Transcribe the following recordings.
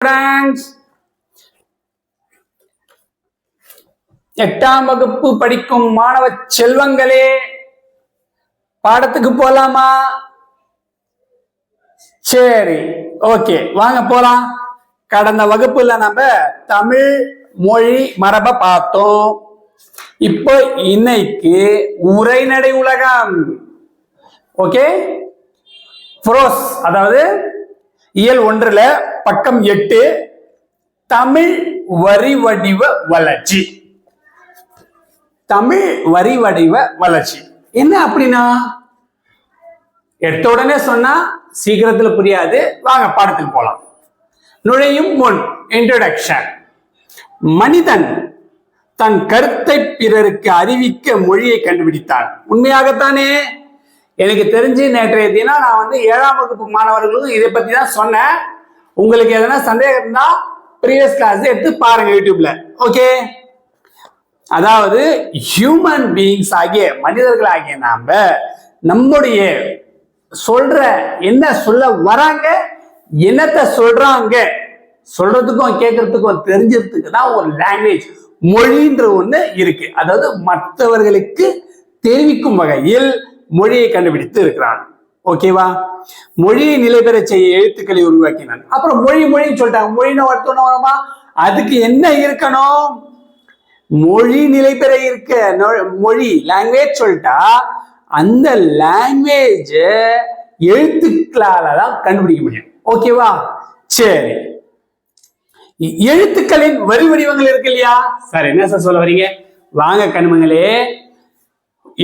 friends. எட்டாம் வகுப்பு படிக்கும் மாணவ செல்வங்களே பாடத்துக்கு போலாமா? சரி ஓகே வாங்க போலாம். கடந்த வகுப்புல நம்ம தமிழ் மொழி மரபை பார்த்தோம். இப்போ இன்னைக்கு உரைநடை உலகம். ஓகே? புரோஸ் அதாவது இயல் ஒன்றுல பக்கம் எட்டு தமிழ் வரி வடிவ வளர்ச்சி. தமிழ் வரி வடிவ வளர்ச்சி. என்ன அப்படின்னா? எடுத்த உடனே சொன்னா சீக்கிரத்துல புரியாது. வாங்க பாடத்துக்கு போலாம். நுழையும் முன் இன்ட்ரோடக்ஷன் மனிதன் தன் கருத்தை பிறருக்கு அறிவிக்க மொழியை கண்டுபிடித்தான் உண்மையாகத்தானே? எனக்கு தெரிஞ்சு நேற்றைய தினம் நான் வந்து ஏழாம் வகுப்பு மாணவர்களுக்கும் இதை பத்தி தான் சொன்னேன். உங்களுக்கு எதனா சந்தேகம் இருந்தா ப்ரீவியஸ் கிளாஸ் எடுத்து பாருங்க யூடியூப்ல ஓகே அதாவது ஹியூமன் பீயிங்ஸ் ஆகிய மனிதர்கள் ஆகிய நாம நம்முடைய சொல்ற என்ன சொல்ல வராங்க என்னத்தை சொல்றாங்க சொல்றதுக்கும் கேட்கறதுக்கும் தெரிஞ்சதுக்கு தான் ஒரு லாங்குவேஜ் மொழின்ற ஒண்ணு இருக்கு. அதாவது மற்றவர்களுக்கு தெரிவிக்கும் வகையில் மொழியை கண்டுபிடித்து இருக்கிறான். ஓகேவா மொழியை நிலை பெற செய்ய எழுத்துக்களை உருவாக்கினான். அப்புறம் மொழி மொழின்னு சொல்லிட்டாங்க. மொழின்னு ஒருத்தவன வருமா? அதுக்கு என்ன இருக்கணும்? மொழி நிலை பெற இருக்க மொழி லாங்குவேஜ் சொல்லிட்டா அந்த லாங்குவேஜ் எழுத்துக்களால தான் கண்டுபிடிக்க முடியும். ஓகேவா சரி. எழுத்துக்களின் வரி வடிவங்கள் இருக்கு இல்லையா? சார் என்ன சார் சொல்ல வரீங்க வாங்க கண்மங்களே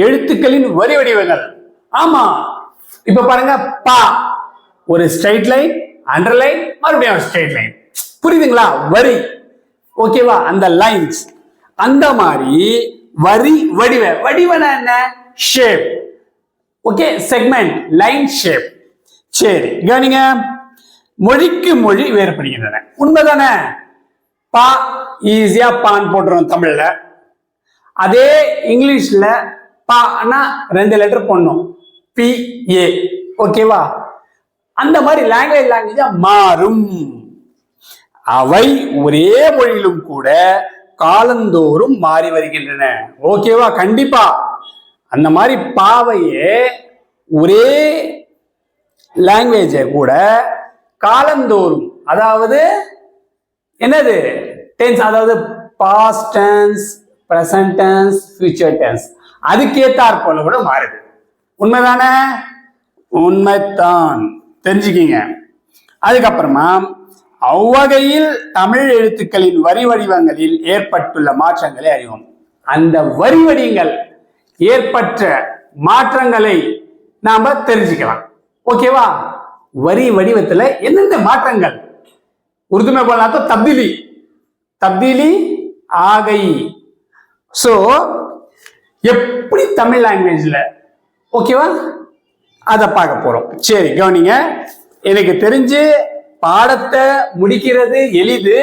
எழுத்துக்களின் வரி வடிவங்கள். ஆமா. இப்ப பாருங்க பா. ஒரு ஸ்ட்ரைட் லைன் அண்டர்லைன் மறுபடியும் ஸ்ட்ரைட் லைன் புரியுதுங்களா? வரி. ஓகேவா அந்த லைன்ஸ் அந்த மாதிரி வரி வடிவ. வடிவன என்ன? Shape okay segment line shape சரி கவனிங்க. மொழிக்கு மொழி வேறுபடுகின்றன. உண்மைதானே? பா ஈஸியா பான் போட்டுரும் தமிழ்ல. அதே இங்கிலீஷ்ல பானா ரெண்டு லெட்டர் போடணும். பி ஏ ஓகேவா அந்த மாதிரி லாங்குவேஜ் லாங்குவேஜா மாறும். அவை ஒரே மொழியிலும் கூட காலந்தோறும் மாறி வருகின்றன. ஓகேவா கண்டிப்பா. அந்த மாதிரி பாவையே ஒரே லாங்குவேஜை கூட காலந்தோறும் அதாவது என்னது? டென்ஸ் அதாவது past tense present tense future tense அதுக்கேத்தாற்போல கூட மாறுது. உண்மைதானே? உண்மைத்தான். தெரிஞ்சுக்கிங்க. அதுக்கப்புறமா அவ்வகையில் தமிழ் எழுத்துக்களின் வரி வடிவங்களில் ஏற்பட்டுள்ள மாற்றங்களை அறிவோம். அந்த வரி வடிவங்கள் ஏற்பட்ட மாற்றங்களை நாம தெரிஞ்சுக்கலாம். ஓகேவா? வரி வடிவத்துல எந்தெந்த மாற்றங்கள்? உருதுமை போலாத்தோ தப்திலி. தப்திலி ஆகை. ஸோ எப்படி தமிழ் லாங்குவேஜில் ஓகேவா? அதை பார்க்க போறோம். சரி கவனிங்க. எனக்கு தெரிஞ்சு பாடத்தை முடிக்கிறது எளிது.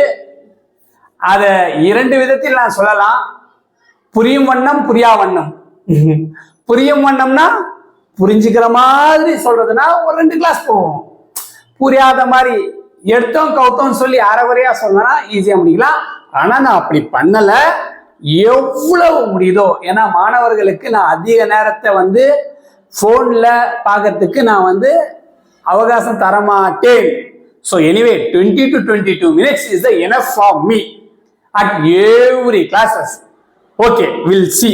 அதை இரண்டு விதத்தில் நான் சொல்லலாம். புரியும் வண்ணம் புரியா வண்ணம். புரியும் வண்ணம்னா புரிஞ்சுக்கிற மாதிரி சொல்றதுன்னா ஒரு ரெண்டு கிளாஸ் போவோம். புரியாத மாதிரி எடுத்தோம் கவுத்தோம் சொல்லி அரைகுறையா சொன்னா ஈஸியா முடிக்கலாம். ஆனா நான் அப்படி பண்ணல. எவ்வளவு முடியுதோ? ஏன்னா மாணவர்களுக்கு நான் அதிக நேரத்தை வந்து ஃபோனில் பார்க்கறதுக்கு நான் வந்து அவகாசம் தரமாட்டேன். So anyway twenty two twenty two minutes is the enough for me at every classes okay will see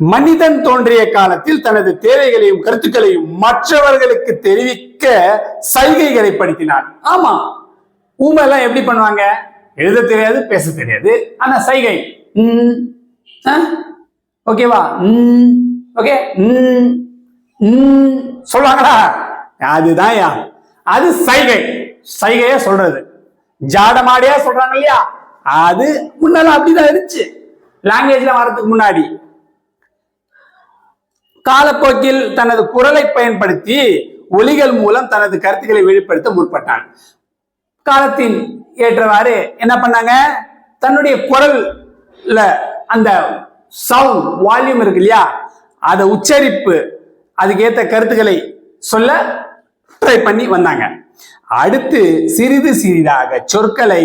மனிதன் தோன்றிய காலத்தில் தனது தேவைகளையும் கருத்துக்களையும் மற்றவர்களுக்கு தெரிவிக்க சைகைகளை படுத்தினார் ஆமா ஊமை எல்லாம் எப்படி பண்ணுவாங்க? எழுத தெரியாது பேச தெரியாது. ஆனா சைகை ம், ஆ? ஓகேவா? ம், ஓகே சொல்லுவாங்களா? அதுதான் அது சைகை. சைகைய சொல்றது. ஜாடமாடியா சொல்றாங்க இல்லையா? அது முன்னால அப்படிதான் இருந்துச்சு. லாங்குவேஜ்ல வர்றதுக்கு முன்னாடி. காலப்போக்கில் தனது குரலை பயன்படுத்தி ஒலிகள் மூலம் தனது கருத்துக்களை வெளிப்படுத்த முற்பட்டான். காலத்தின் ஏற்றவாறு என்ன பண்ணாங்க? தன்னுடைய குரல்ல அந்த சவுண்ட் வால்யூம் இருக்கு இல்லையா? அதை உச்சரிப்பு அதுக்கேற்ற கருத்துக்களை சொல்ல ட்ரை பண்ணி வந்தாங்க. அடுத்து சிறிது சிறிதாக சொற்களை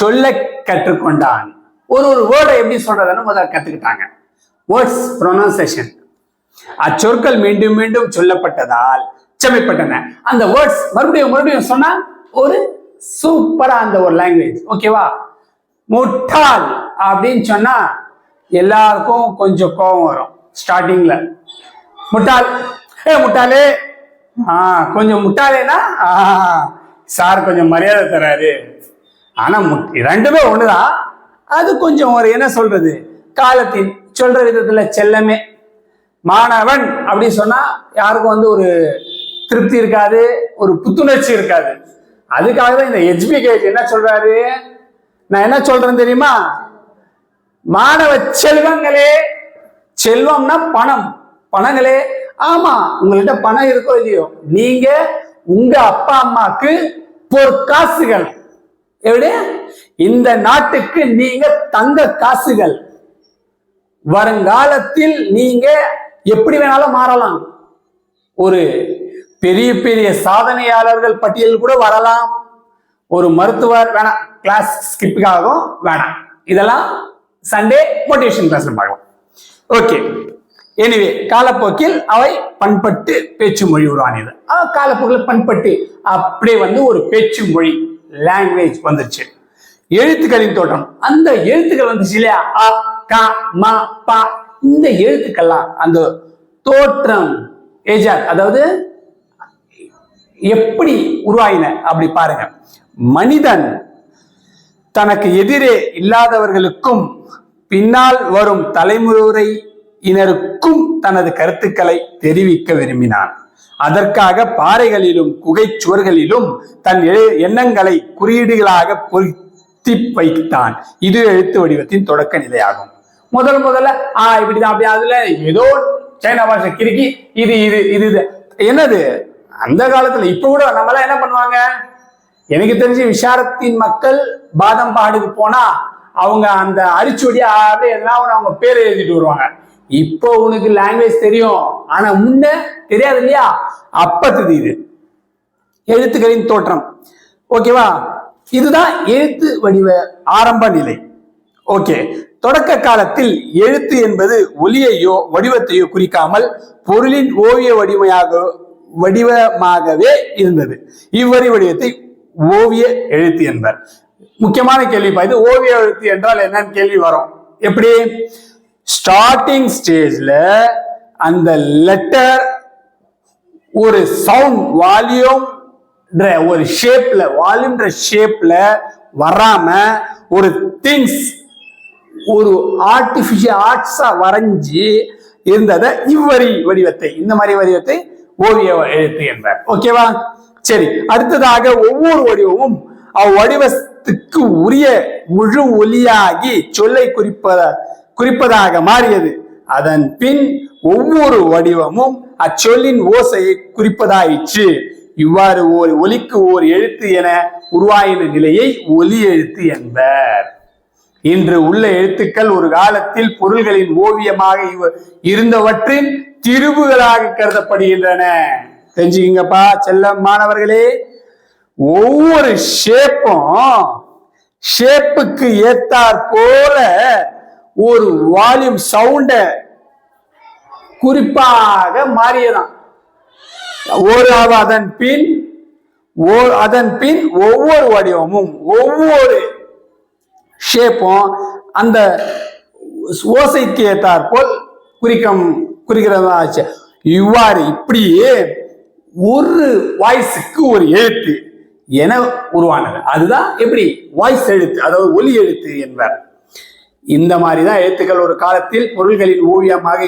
சொல்ல கற்றுக்கொண்டான். ஒரு ஒரு வேர்டை எப்படி சொல்றதுன்னு முதல்ல கத்துக்கிட்டாங்க. வேர்ட்ஸ் ப்ரொனன்சேஷன் அச்சொற்கள் மீண்டும் மீண்டும் சொல்லப்பட்டதால் செமைப்பட்டன அந்த வேர்ட்ஸ் மறுபடியும் மறுபடியும் சொன்னா ஒரு சூப்பரா அந்த ஒரு லாங்குவேஜ் ஓகேவா முட்டாள் அப்படின்னு சொன்னா எல்லாருக்கும் கொஞ்சம் கோபம் வரும். ஸ்டார்டிங்ல முட்டாள். ஏ முட்டாளே. ஆ கொஞ்சம் முட்டாளேனா? சார் கொஞ்சம் மரியாதை தராரு. ஆனா முட்- ரெண்டுமே ஒண்ணுதான். அது கொஞ்சம் ஒரு என்ன சொல்றது? காலத்தின் சொல்ற விதத்துல செல்லமே. மாணவன் அப்படின்னு சொன்னா யாருக்கும் வந்து ஒரு திருப்தி இருக்காது ஒரு புத்துணர்ச்சி இருக்காது. அதுக்காக தான் இந்த எஜ்பிகேஜ் என்ன சொல்றாரு? நான் என்ன சொல்றேன் தெரியுமா? மாணவ செல்வங்களே செல்வம்னா பணம். பணங்களே ஆமா உங்கள்கிட்ட பணம் இருக்கோ இல்லையோ நீங்க உங்க அப்பா அம்மாக்கு பொற்காசுகள். எப்படி? இந்த நாட்டுக்கு நீங்க தங்க காசுகள். வருங்காலத்தில் நீங்க எப்படி வேணாலும் மாறலாம். ஒரு பெரிய பெரிய சாதனையாளர்கள் பட்டியல் கூட வரலாம். ஒரு மருத்துவர் வேணாம் கிளாஸ் ஸ்கிப்புக்காகவும் வேணாம். இதெல்லாம் சண்டே மோட்டிவேஷன் கிளாஸ்ல பார்க்கலாம். ஓகே. எனிவே காலப்போக்கில் அவை பண்பட்டு பேச்சு மொழி உருவானது காலப்போக்கில் பண்பட்டு அப்படியே வந்து ஒரு பேச்சு மொழி லாங்குவேஜ் வந்துருச்சு. எழுத்துக்களின் தோற்றம். அந்த எழுத்துக்கள் வந்துச்சு இல்லையா? அ க ம ப. இந்த எழுத்துக்கள்லாம் அந்த தோற்றம் ஏஜாத் அதாவது எப்படி உருவாயின? அப்படி பாருங்க. மனிதன் தனக்கு எதிரே இல்லாதவர்களுக்கும் பின்னால் வரும் தலைமுறையினருக்கும் தனது கருத்துக்களை தெரிவிக்க விரும்பினான். அதற்காக பாறைகளிலும் குகை சுவர்களிலும் தன் எண்ணங்களை குறியீடுகளாக பொருத்தி வைத்தான். இது எழுத்து வடிவத்தின் தொடக்க நிலையாகும். முதல் முதல்ல ஆஹ் இப்படிதான் அப்படி அதுல ஏதோ சைனா பாஷை கிறுக்கி இது இது இது இது. என்னது? அந்த காலத்துல இப்ப கூட நம்மளாம் என்ன பண்ணுவாங்க? எனக்கு தெரிஞ்சு விஷாரத்தின் மக்கள் பாதம் பாடுக்கு போனா அவங்க அந்த அரிச்சுவடியா அப்படியே எதனா அவங்க பேர் எழுதிட்டு வருவாங்க. இப்போ உனக்கு லாங்குவேஜ் தெரியும். ஆனா முன்ன தெரியாது இல்லையா? அப்ப இது எழுத்துக்களின் தோற்றம். ஓகேவா இதுதான் எழுத்து வடிவ ஆரம்ப நிலை. ஓகே தொடக்க காலத்தில் எழுத்து என்பது ஒலியையோ வடிவத்தையோ குறிக்காமல் பொருளின் ஓவிய வடிவமாக வடிவமாகவே இருந்தது. இவ்வரி வடிவத்தை ஓவிய எழுத்து என்பர். முக்கியமான கேள்வி இது ஓவிய எழுத்து என்றால் என்னன்னு கேள்வி வரும். எப்படி? ஸ்டார்டிங் ஸ்டேஜ்ல அந்த லெட்டர் ஒரு சவுண்ட் வால்யூம் ஒரு ஷேப்ல வால்யூம்ன்ற ஷேப்ல வராம ஒரு திங்ஸ் ஒரு ஆர்டிபிஷியல் ஆர்ட்ஸா வரைஞ்சி இருந்ததை இவ்வரி வடிவத்தை இந்த மாதிரி வடிவத்தை ஓவிய எழுத்து என்பார். ஓகேவா சரி அடுத்ததாக ஒவ்வொரு வடிவமும் அவ்வடிவத்துக்கு உரிய முழு ஒலியாகி சொல்லை குறிப்பத குறிப்பதாக மாறியது. அதன் பின் ஒவ்வொரு வடிவமும் அச்சொல்லின் ஓசையை குறிப்பதாயிற்று. இவ்வாறு ஒரு ஒலிக்கு ஓர் எழுத்து என உருவாயின நிலையை ஒலி எழுத்து என்பர். இன்று உள்ள எழுத்துக்கள் ஒரு காலத்தில் பொருள்களின் ஓவியமாக இவ- இருந்தவற்றின் திருவுகளாக கருதப்படுகின்றன. தெரிஞ்சுக்கிங்கப்பா செல்ல மாணவர்களே. ஒவ்வொரு ஷேப்பும் ஷேப்புக்கு ஏத்தாற் போல ஒரு வால்யூம் சவுண்ட குறிப்பாக மாறியதான் ஒரு அதன் பின் ஓ- அதன் பின் ஒவ்வொரு வடிவமும் ஒவ்வொரு ஷேப்பும் அந்த ஓசைக்கு ஏற்றாற்போல் குறிக்கம் குறிக்கிறதா ஆச்சு இவ்வாறு இப்படியே ஒரு வாய்ஸுக்கு ஒரு எழுத்து. என உருவானது. அதுதான் எப்படி? வாய்ஸ் எழுத்து அதாவது ஒலி எழுத்து என்பர். இந்த மாதிரி தான் எழுத்துக்கள் ஒரு காலத்தில் பொருள்களின் ஓவியமாக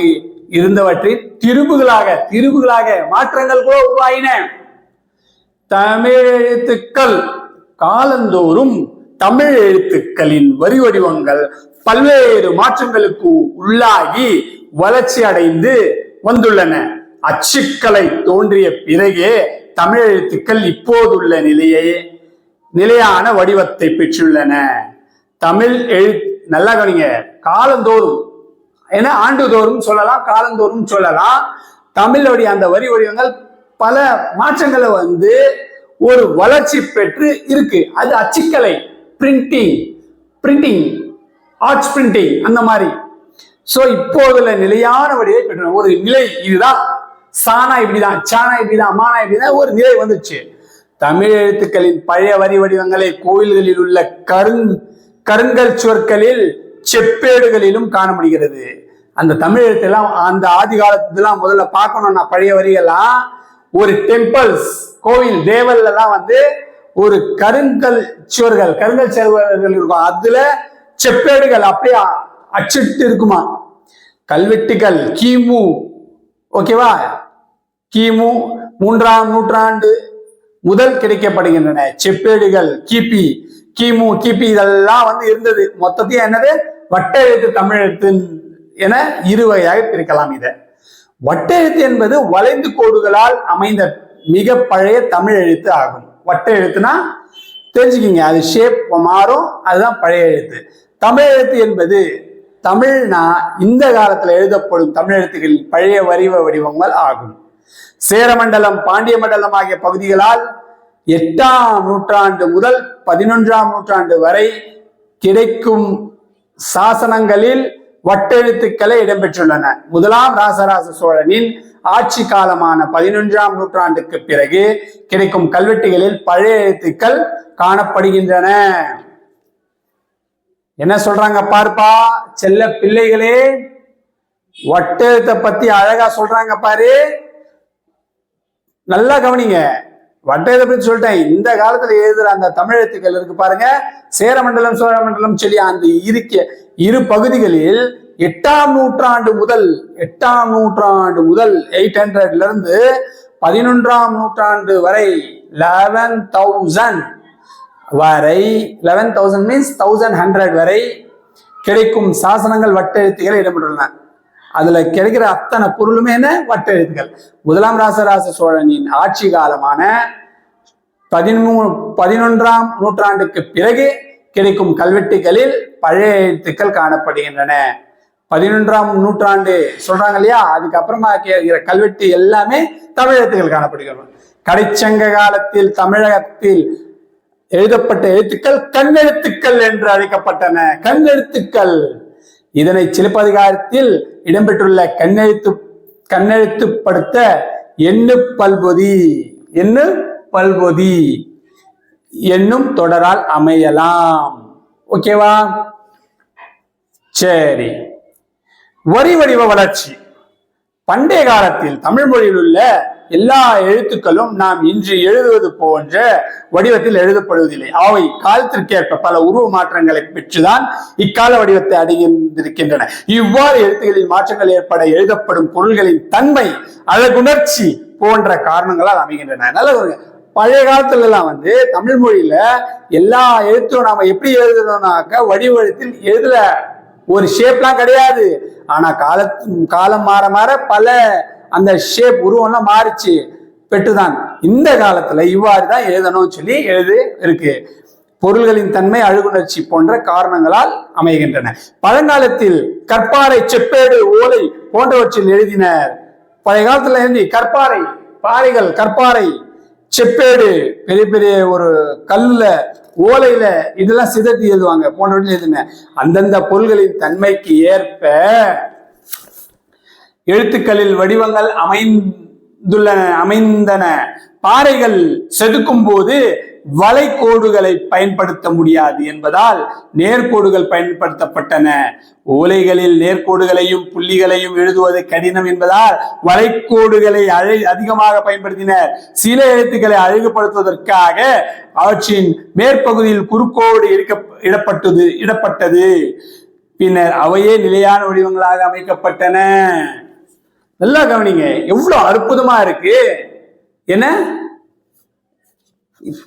இருந்தவற்றின் திரும்புகளாக திருப்புகளாக மாற்றங்கள் கூட உருவாயின. தமிழ் எழுத்துக்கள் காலந்தோறும் தமிழ் எழுத்துக்களின் வரி வடிவங்கள் பல்வேறு மாற்றங்களுக்கு உள்ளாகி வளர்ச்சி அடைந்து வந்துள்ளன. அச்சுக்கலை தோன்றிய பிறகே தமிழ் எழுத்துக்கள் இப்போதுள்ள நிலையே நிலையான வடிவத்தை பெற்றுள்ளன. தமிழ் எழு நல்லா கவனிங்க காலந்தோறும் ஏன்னா ஆண்டுதோறும் சொல்லலாம் காலந்தோறும் சொல்லலாம். தமிழுடைய அந்த வரி வடிவங்கள் பல மாற்றங்களை வந்து ஒரு வளர்ச்சி பெற்று இருக்கு. அது அச்சுக்கலை பிரிண்டிங் பிரிண்டிங் ஆர்ட்ஸ் பிரிண்டிங் அந்த மாதிரி. சோ இப்போதுல நிலையான வடிவை பெற்ற ஒரு நிலை இதுதான். சானா இப்படிதான் சானா இப்படிதான் மானா இப்படிதான் ஒரு நிலை வந்துச்சு. தமிழ் எழுத்துக்களின் பழைய வரி வடிவங்களை கோயில்களில் உள்ள கருங் கருங்கல் சுவர்களில் செப்பேடுகளிலும் காண முடிகிறது. அந்த தமிழ் எழுத்தெல்லாம் அந்த ஆதி காலத்துலாம் முதல்ல பார்க்கணும்னா பழைய வரிகள்லாம் ஒரு டெம்பிள்ஸ் கோவில் தேவல்ல வந்து ஒரு கருங்கல் சுவர்கள் கருங்கல் சுவர்கள் இருக்கும். அதுல செப்பேடுகள் அப்படியே அச்சிட்டு இருக்குமா? கல்வெட்டுகள் கிமு ஓகேவா? கிமு மூன்றாம் நூற்றாண்டு முதல் கிடைக்கப்படுகின்றன. செப்பேடுகள் கிபி கிமு கிபி இதெல்லாம் வந்து இருந்தது. மொத்தத்தையும் என்னது? வட்ட எழுத்து தமிழ் எழுத்து என இரு வகையாக பிரிக்கலாம் இதை. வட்ட எழுத்து என்பது வளைந்து கோடுகளால் அமைந்த மிக பழைய தமிழ் எழுத்து ஆகும். வட்ட எழுத்துனா தெரிஞ்சுக்கிங்க. அது ஷேப் மாறும். அதுதான் பழைய எழுத்து. தமிழ் எழுத்து என்பது தமிழ்னா இந்த காலத்துல எழுதப்படும் தமிழ் எழுத்துக்களின் பழைய வரிவ வடிவங்கள் ஆகும். சேரமண்டலம் பாண்டிய மண்டலம் ஆகிய பகுதிகளால் எட்டாம் நூற்றாண்டு முதல் பதினொன்றாம் நூற்றாண்டு வரை கிடைக்கும் சாசனங்களில் வட்டெழுத்துக்களை இடம்பெற்றுள்ளன. முதலாம் ராசராச சோழனின் ஆட்சி காலமான பதினொன்றாம் நூற்றாண்டுக்கு பிறகு கிடைக்கும் கல்வெட்டுகளில் பழைய எழுத்துக்கள் காணப்படுகின்றன. என்ன சொல்றாங்க பார்ப்பா செல்ல பிள்ளைகளே வட்டெழுத்தை பத்தி அழகா சொல்றாங்க பாரு. நல்லா கவனிங்க. வட்டெழுத்தை பத்தி சொல்லிட்டேன். இந்த காலத்துல எழுதுற அந்த தமிழ் இருக்கு பாருங்க. சேரமண்டலம் சோழமண்டலம் சொல்லி அந்த இருக்க இரு பகுதிகளில் எட்டாம் நூற்றாண்டு முதல் எட்டாம் நூற்றாண்டு முதல் எயிட் ஹண்ட்ரட்ல இருந்து பதினொன்றாம் நூற்றாண்டு வரை லெவன் தௌசண்ட் வரை eleven thousand means thousand hundred வரை கிடைக்கும் சாசனங்கள் வட்டெழுத்துகள் இடம்பெற்றுள்ளன. அதுல கிடைக்கிற அத்தனை பொருளுமே என்ன? வட்டெழுத்துக்கள். முதலாம் ராசராச சோழனின் ஆட்சி காலமான பதிமூணு பதினொன்றாம் நூற்றாண்டுக்கு பிறகு கிடைக்கும் கல்வெட்டுகளில் பழைய எழுத்துக்கள் காணப்படுகின்றன. பதினொன்றாம் நூற்றாண்டு சொல்றாங்க இல்லையா? அதுக்கப்புறமா கேட்கிற கல்வெட்டு எல்லாமே தமிழ் எழுத்துக்கள் காணப்படுகின்றன கடைச்சங்க காலத்தில் தமிழகத்தில் எழுதப்பட்ட எழுத்துக்கள் கண்ணெழுத்துக்கள் என்று அழைக்கப்பட்டன. கண்ணெழுத்துக்கள். இதனை சிலப்பதிகாரத்தில் இடம்பெற்றுள்ள கண்ணெழுத்து கண்ணெழுத்துப்படுத்த எண்ணு பல்பொதி எண்ணு பல்பொதி என்னும் தொடரால் அமையலாம். ஓகேவா சரி. வரி வடிவ வளர்ச்சி. பண்டைய காலத்தில் தமிழ் மொழியில் உள்ள எல்லா எழுத்துக்களும் நாம் இன்று எழுதுவது போன்ற வடிவத்தில் எழுதப்படுவதில்லை. அவை காலத்திற்கேற்ப பல உருவ மாற்றங்களை பெற்றுதான் இக்கால வடிவத்தை அடைந்திருக்கின்றன. இவ்வாறு எழுத்துகளில் மாற்றங்கள் ஏற்பட எழுதப்படும் பொருள்களின் தன்மை அழகுணர்ச்சி போன்ற காரணங்களால் அமைகின்றன. நல்ல ஒரு பழைய காலத்துல எல்லாம் வந்து தமிழ் மொழியில எல்லா எழுத்தும் நாம எப்படி எழுதணும்னாக்க வடிவத்தில் எழுதல ஒரு ஷேப்லாம் கிடையாது. ஆனா கால காலம் மாற மாற பல அந்த ஷேப் உருவம்லாம் மாறிச்சு. பெற்றுதான். இந்த காலத்துல இவ்வாறு தான் எழுதணும்னு சொல்லி எழுது இருக்கு. பொருள்களின் தன்மை அழுகுணர்ச்சி போன்ற காரணங்களால் அமைகின்றன. பழங்காலத்தில் கற்பாறை செப்பேடு ஓலை போன்றவற்றில் எழுதினர். பழைய காலத்துல எழுதி கற்பாறை பாறைகள் கற்பாறை செப்பேடு பெரிய பெரிய ஒரு கல்லுல ஓலையில இதெல்லாம் சிதறி எழுதுவாங்க. போன்றவற்றில் எழுதுங்க. அந்தந்த பொருள்களின் தன்மைக்கு ஏற்ப எழுத்துக்களில் வடிவங்கள் அமைந்து அமைந்தன பாறைகள் செதுக்கும் போது வளைகோடுகளை பயன்படுத்த முடியாது என்பதால் நேர்கோடுகள் பயன்படுத்தப்பட்டன. ஓலைகளில் நேர்கோடுகளையும் புள்ளிகளையும் எழுதுவது கடினம் என்பதால் வலைக்கோடுகளை அழை அதிகமாக பயன்படுத்தினர். சில எழுத்துக்களை அழகுபடுத்துவதற்காக அவற்றின் மேற்பகுதியில் குறுக்கோடு இருக்க இடப்பட்டது இடப்பட்டது. பின்னர் அவையே நிலையான வடிவங்களாக அமைக்கப்பட்டன. நல்லா கவனிங்க. எவ்வளவு அற்புதமா இருக்கு. என்ன?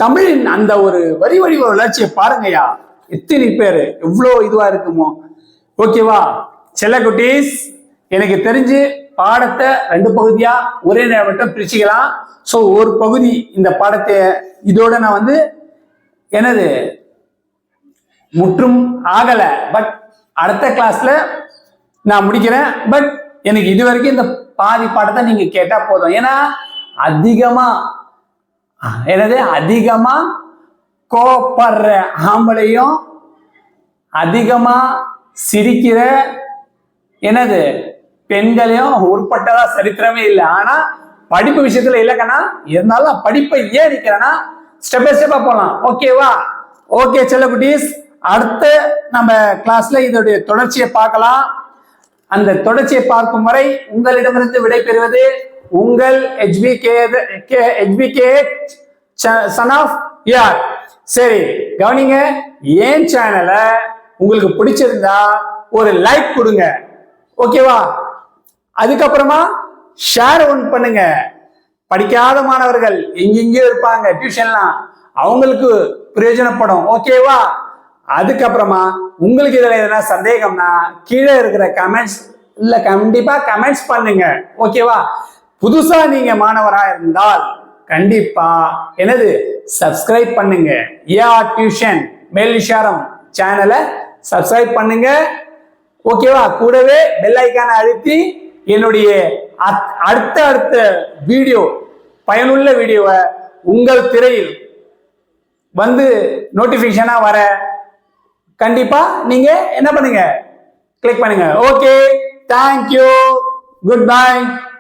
தமிழின் அந்த ஒரு வரி வடிவ வளர்ச்சியை பாருங்கய்யா. எத்தனை பேர்? எவ்வளோ இதுவா இருக்குமோ. ஓகேவா? செல்ல குட்டீஸ் எனக்கு தெரிஞ்சு பாடத்தை ரெண்டு பகுதியா ஒரே நேரம் மட்டும் பிரிச்சுக்கலாம். ஸோ ஒரு பகுதி இந்த பாடத்தை இதோட நான் வந்து எனது முற்றும் ஆகலை. பட் அடுத்த கிளாஸ்ல நான் முடிக்கிறேன். பட் எனக்கு இது வரைக்கும் இந்த பாதி பாடத்தை நீங்க கேட்டா போதும். ஏன்னா அதிகமா எனது என்னது? அதிகமா கோப்படுற ஆம்பளையும் அதிகமா சிரிக்கிற என்னது? பெண்களையும் உட்பட்டதா சரித்திரமே இல்லை. ஆனா படிப்பு விஷயத்துல இல்லைக்கண்ணா இருந்தாலும் படிப்பை ஏன் நிக்கிறேன்னா ஸ்டெப் பை ஸ்டெப்பா போகலாம் ஓகேவா ஓகே செல்லகுட்டீஸ் அடுத்து நம்ம கிளாஸ்ல இதோடைய தொடர்ச்சியை பார்க்கலாம். அந்த தொடர்ச்சியை பார்க்கும் வரை உங்களிடமிருந்து விடைபெறுவது உங்கள் H P K H P K son of யார் சரி கவனிங்க ஏன் சேனலை உங்களுக்கு பிடிச்சிருந்தா ஒரு லைக் கொடுங்க. ஓகேவா அதுக்கப்புறமா ஷேர் ஒன் பண்ணுங்க. படிக்காத மாணவர்கள் எங்கெங்கேயோ இருப்பாங்க டியூஷன்லாம் அவங்களுக்கு பிரயோஜனப்படும். ஓகேவா அதுக்கப்புறமா உங்களுக்கு இதில் எதனா சந்தேகம்னா கீழே இருக்கிற கமெண்ட்ஸ் இல்லை கண்டிப்பாக கமெண்ட்ஸ் பண்ணுங்க. ஓகேவா புதுசாக நீங்கள் மாணவராக இருந்தால் கண்டிப்பாக என்னது? சப்ஸ்கிரைப் பண்ணுங்க. ஏஆர் டியூஷன் மேல் விஷாரம் சேனலை சப்ஸ்கிரைப் பண்ணுங்க. ஓகேவா கூடவே பெல் ஐக்கானை அழுத்தி என்னுடைய அடுத்த அடுத்த வீடியோ பயனுள்ள வீடியோவை உங்கள் திரையில் வந்து நோட்டிஃபிகேஷனாக வர கண்டிப்பா நீங்க என்ன பண்ணுங்க? கிளிக் பண்ணுங்க. Okay thank you good bye